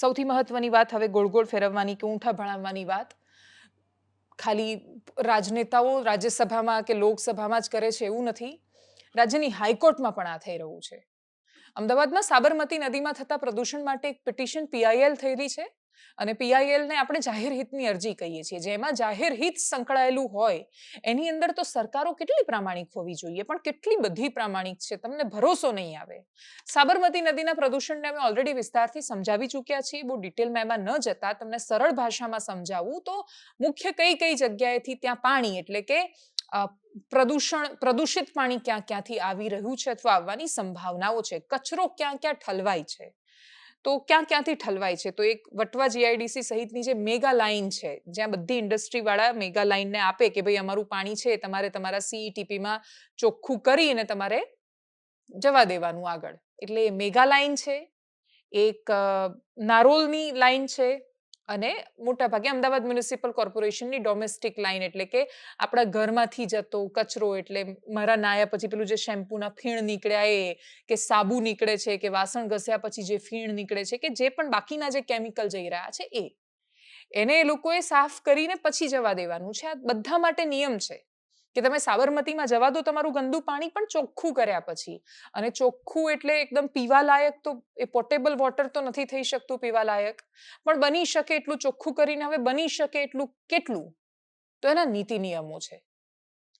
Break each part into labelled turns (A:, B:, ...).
A: સૌથી મહત્વની વાત હવે ગોળ ગોળ ફેરવવાની કે ઊંઠા ભણાવવાની વાત. ખાલી રાજનેતાઓ રાજ્યસભામાં કે લોકસભામાં જ કરે છે એવું નથી. રાજ્યની હાઈકોર્ટમાં પણ આ થઈ રહ્યું છે. અમદાવાદમાં સાબરમતી નદીમાં થતા પ્રદૂષણ માટે એક પિટિશન પીઆઈએલ થઈ રહી છે. અને પીઆઈએલને આપણે જાહેર હિતની અરજી કહીએ છીએ. જેમાં જાહેર હિત સંકળાયેલું હોય, એની અંદર તો સરકારો કેટલી પ્રામાણિક હોવી જોઈએ? પણ કેટલી બધી પ્રામાણિક છે? તમને ભરોસો નહીં આવે. સાબરમતી નદીના પ્રદૂષણને અમે ઓલરેડી વિસ્તારથી સમજાવી ચૂક્યા છીએ. બહુ ડિટેલમાં એમાં ન જતા તમને સરળ ભાષામાં સમજાવું તો મુખ્ય કઈ કઈ જગ્યાએથી ત્યાં પાણી એટલે કે પ્રદૂષણ, પ્રદૂષિત પાણી ક્યાં ક્યાંથી આવી રહ્યું છે અથવા આવવાની સંભાવનાઓ છે? કચરો ક્યાં ક્યાં ઠલવાય છે? તો ક્યાં ક્યાંથી ઠલવાય છે? તો એક વટવા જીઆઈડીસી સહિતની જે મેગા લાઇન છે, જ્યાં બધી ઇન્ડસ્ટ્રીવાળા મેગા લાઇનને આપે કે ભાઈ અમારું પાણી છે, તમારે તમારા સીઈટીપીમાં ચોખ્ખું કરીને તમારે જવા દેવાનું આગળ. એટલે મેગા લાઇન છે, એક નારોલની લાઇન છે અને મોટાભાગે અમદાવાદ મ્યુનિસિપલ કોર્પોરેશનની ડોમેસ્ટિક લાઇન એટલે કે આપણા ઘરમાંથી જતો કચરો એટલે મારા નાયા પછી પેલું જે શેમ્પૂના ફીણ નીકળ્યા એ, કે સાબુ નીકળે છે, કે વાસણ ઘસ્યા પછી જે ફીણ નીકળે છે, કે જે પણ બાકીના જે કેમિકલ જઈ રહ્યા છે એ. એને એ લોકોએ સાફ કરીને પછી જવા દેવાનું છે. આ બધા માટે નિયમ છે. કે તમે સાબરમતીમાં જવા દો તમારું ગંદુ પાણી પણ ચોખ્ખું કર્યા પછી. અને ચોખ્ખું એટલે એકદમ પીવા લાયક તો એ પોટેબલ વોટર તો નથી થઈ શકતું પીવા લાયક પણ બની શકે એટલું ચોખ્ખું કરીને હવે બની શકે એટલું કેટલું? તો એના નીતિ નિયમો છે.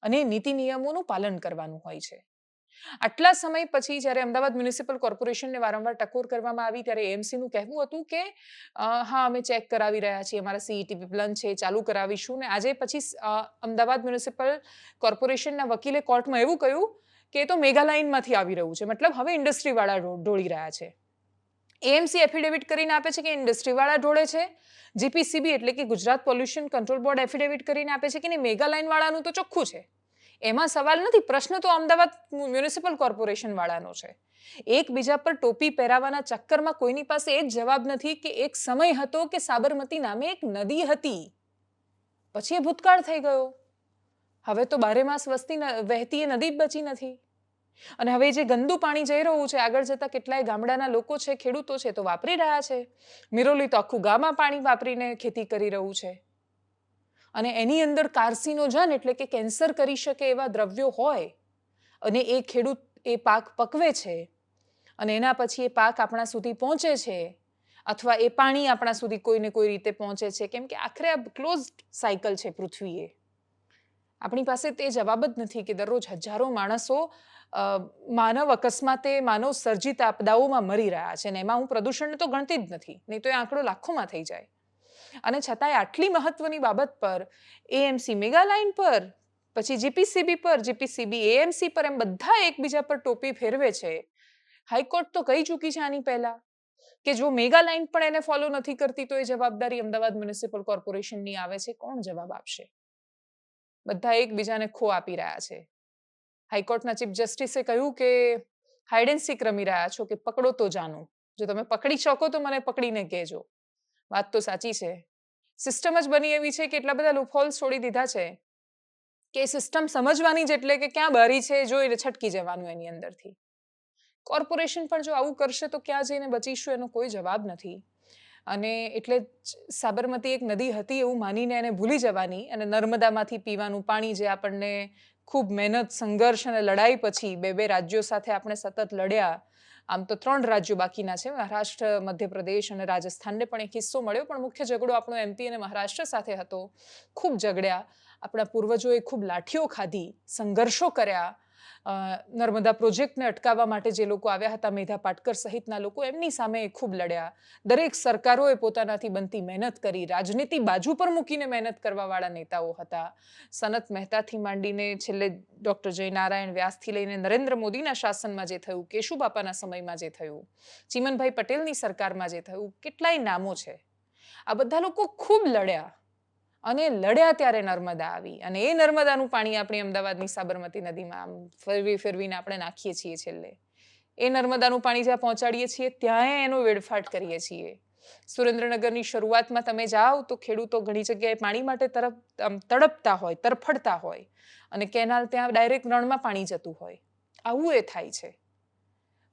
A: અને નીતિ નિયમોનું પાલન કરવાનું હોય છે. આટલા સમય પછી જ્યારે અમદાવાદ મ્યુનિસિપલ કોર્પોરેશનને વારંવાર ટકોર કરવામાં આવી ત્યારે એમસીનું કહેવું હતું કે હા, અમે ચેક કરાવી રહ્યા છીએ, અમારા સીઈટીપી પ્લાન છે, ચાલુ કરાવીશું. ને આજે પછી અમદાવાદ મ્યુનિસિપલ કોર્પોરેશનના વકીલે કોર્ટમાં એવું કહ્યું કે, એ તો મેગાલાઇનમાંથી આવી રહ્યું છે, મતલબ હવે ઇન્ડસ્ટ્રીવાળા ઢોળી રહ્યા છે. એએમસી એફિડેવિટ કરીને આપે છે કે ઇન્ડસ્ટ્રીવાળા ઢોળે છે જીપીસીબી એટલે કે Gujarat pollution control board affidavit કરીને આપે છે કે મેગા લાઇનવાળાનું તો ચોખ્ખું છે. એમાં સવાલ નથી, પ્રશ્ન તો અમદાવાદ મ્યુનિસિપલ કોર્પોરેશન વાળાનો છે. એકબીજા પર ટોપી પહેરાવાના ચક્કરમાં કોઈની પાસે એ જ જવાબ નથી કે એક સમય હતો કે સાબરમતી નામે એક નદી હતી. પછી એ ભૂતકાળ થઈ ગયો. હવે તો બારે માસ વસ્તી વહેતી એ નદી જ બચી નથી. અને હવે જે ગંદુ પાણી જઈ રહ્યું છે, આગળ જતા કેટલાય ગામડાના લોકો છે, ખેડૂતો છે, તો વાપરી રહ્યા છે. મિરોલી તો આખું ગામમાં પાણી વાપરીને ખેતી કરી રહ્યું છે. અને એની અંદર કાર્સિનોજન એટલે કે કેન્સર કરી શકે એવા દ્રવ્યો હોય અને એ ખેડૂત એ પાક પકવે છે અને એના પછી એ પાક આપણા સુધી પહોંચે છે અથવા એ પાણી આપણા સુધી કોઈને કોઈ રીતે પહોંચે છે. કેમ કે આખરે આ ક્લોઝડ સાયકલ છે પૃથ્વીએ. આપણી પાસે તે જવાબ જ નથી કે દરરોજ હજારો માણસો માનવ અકસ્માતે માનવ સર્જિત આપદાઓમાં મરી રહ્યા છે અને એમાં હું પ્રદૂષણને તો ગણતી જ નથી, નહીં તો એ આંકડો લાખોમાં થઈ જાય. અને છતાંય આટલી મહત્વની બાબત પર એએમસી મેગા લાઇન પર, પછી જીપીસીબી પર જીપીસીબી એએમસી પર એમ બધા એકબીજા પર ટોપી ફેરવે છે. હાઈકોર્ટ તો કહી ચૂકી છે આની પહેલા કે જો મેગા લાઇન પણ એને ફોલો નથી કરતી તો એ જવાબદારી અમદાવાદ મ્યુનિસિપલ કોર્પોરેશનની આવે છે. કોણ જવાબ આપશે? બધા એકબીજાને ખો આપી રહ્યા છે. હાઈકોર્ટના ચીફ જસ્ટિસે કહ્યું કે હાઇડ એન્ડ સીક રમી રહ્યા છો કે પકડો તો જાનું. જો તમે પકડી શકો તો મને પકડીને કહેજો. વાત તો સાચી છે. સિસ્ટમ જ બની એવી છે કે એટલા બધા લૂપહોલ્સ છોડી દીધા છે કે સિસ્ટમ સમજવાની જ એટલે કે ક્યાં બારી છે જોઈને છટકી જવાનું એની અંદરથી. કોર્પોરેશન પણ જો આવું કરશે તો ક્યાં જઈને બચીશું એનો કોઈ જવાબ નથી. અને એટલે જ સાબરમતી એક નદી હતી એવું માનીને એને ભૂલી જવાની અને નર્મદામાંથી પીવાનું પાણી જે આપણને ખૂબ મહેનત, સંઘર્ષ અને લડાઈ પછી બે બે રાજ્યો સાથે આપણે સતત લડ્યા આમ તો ત્રણ રાજ્યો બાકીના છે. મહારાષ્ટ્ર, મધ્યપ્રદેશ અને રાજસ્થાનને પણ એક હિસ્સો મળ્યો. પણ મુખ્ય ઝઘડો આપણો એમપી અને મહારાષ્ટ્ર સાથે હતો. ખૂબ ઝઘડ્યા. આપણા પૂર્વજોએ ખૂબ લાઠીઓ ખાધી, સંઘર્ષો કર્યા. નર્મદા પ્રોજેક્ટને અટકાવવા માટે જે લોકો આવ્યા હતા, મેધા પાટકર સહિતના લોકો, એમની સામે ખૂબ લડ્યા. દરેક સરકારોએ પોતાનાથી બનતી મહેનત કરી, રાજનીતિ બાજુ પર મૂકીને મહેનત કરવાવાળા નેતાઓ હતા. સનત મહેતાથી માંડીને છેલ્લે ડૉક્ટર જયનારાયણ વ્યાસથી લઈને નરેન્દ્ર મોદીના શાસનમાં જે થયું, કેશુબાપાના સમયમાં જે થયું, ચીમનભાઈ પટેલની સરકારમાં જે થયું, કેટલાય નામો છે. આ બધા લોકો ખૂબ લડ્યા. અને લડ્યા ત્યારે નર્મદા આવી. અને એ નર્મદાનું પાણી આપણે અમદાવાદની સાબરમતી નદીમાં આમ ફેરવી ફેરવીને આપણે નાખીએ છીએ છેલ્લે. એ નર્મદાનું પાણી જ્યાં પહોંચાડીએ છીએ ત્યાં એનો વેડફાટ કરીએ છીએ. સુરેન્દ્રનગરની શરૂઆતમાં તમે જાઓ તો ખેડૂતો ઘણી જગ્યાએ પાણી માટે તરફ તડપતા હોય, તરફડતા હોય. અને કેનાલ ત્યાં ડાયરેક્ટ રણમાં પાણી જતું હોય. આવું એ થાય છે.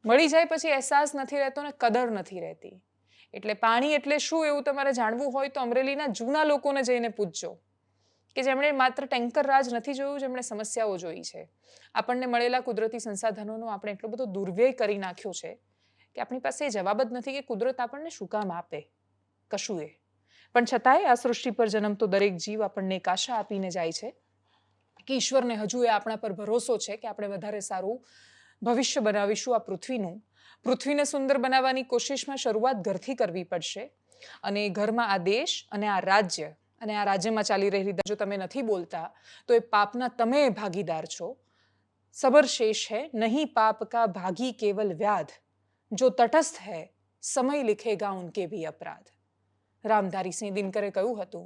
A: મળી જાય પછી અહેસાસ નથી રહેતો ને કદર નથી રહેતી. એટલે પાણી એટલે શું એવું તમારે જાણવું હોય તો અમરેલીના જૂના લોકોને જઈને પૂછજો. કે જેમણે માત્ર ટેન્કર રાજ નથી જોયું, જેમણે સમસ્યાઓ જોઈ છે. આપણને મળેલા કુદરતી સંસાધનોનો આપણે એટલો બધો દુર્વ્યય કરી નાખ્યો છે કે આપણી પાસે એ જવાબ જ નથી કે કુદરત આપણને શું કામ આપે. કશું એ પણ છતાંય આ સૃષ્ટિ પર જન્મતો દરેક જીવ આપણને એક આશા આપીને જાય છે કે ઈશ્વરને હજુ એ આપણા પર ભરોસો છે કે આપણે વધારે સારું ભવિષ્ય બનાવીશું આ પૃથ્વીનું. પૃથ્વીને સુંદર બનાવવાની કોશિશમાં શરૂઆત ઘરથી કરવી પડશે. અને ઘરમાં આ દેશ અને આ રાજ્ય અને આ રાજ્યમાં ચાલી રહેલી જો તમે નથી બોલતા, તો એ પાપના તમે ભાગીદાર છો. સબર શેષ હૈ, નહીં પાપ કા ભાગી કેવલ વ્યાધ. જો તટસ્થ હૈ, સમય લિખેગા ઉનકે ભી અપરાધ. રામધારી સિંહ દિનકરે કહ્યું હતું,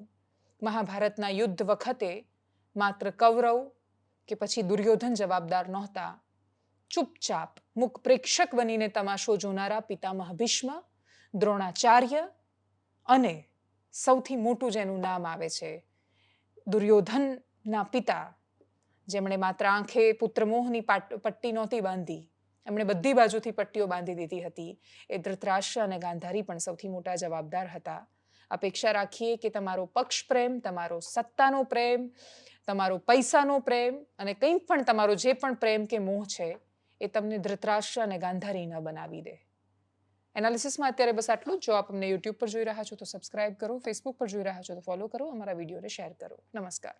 A: મહાભારતના યુદ્ધ વખતે માત્ર કૌરવ કે પછી દુર્યોધન જવાબદાર નહોતા. ચૂપચાપ મુક પ્રેક્ષક બનીને તમાશો જોનારા પિતામહ ભીષ્મ, દ્રોણાચાર્ય અને સૌથી મોટું જેનું નામ આવે છે દુર્યોધનના પિતા, જેમણે માત્ર આંખે પુત્રમોહની પાટ, પટ્ટી નહોતી બાંધી, એમણે બધી બાજુથી પટ્ટીઓ બાંધી દીધી હતી. એ ધૃતરાષ્ટ્ર અને ગાંધારી પણ સૌથી મોટા જવાબદાર હતા. અપેક્ષા રાખીએ કે તમારો પક્ષ પ્રેમ, તમારો સત્તાનો પ્રેમ, તમારો પૈસાનો પ્રેમ અને કંઈ પણ તમારો જે પણ પ્રેમ કે મોહ છે એ તમને ધૃતરાષ્ટ્ર અને ગાંધારી ન બનાવી દે. એનાલિસિસમાં અત્યારે બસ આટલું જ. જો આપ અમને યુટ્યુબ પર જોઈ રહ્યા છો તો સબસ્ક્રાઇબ કરો, ફેસબુક પર જોઈ રહ્યા છો તો ફોલો કરો, અમારા વિડીયોને શેર કરો. નમસ્કાર.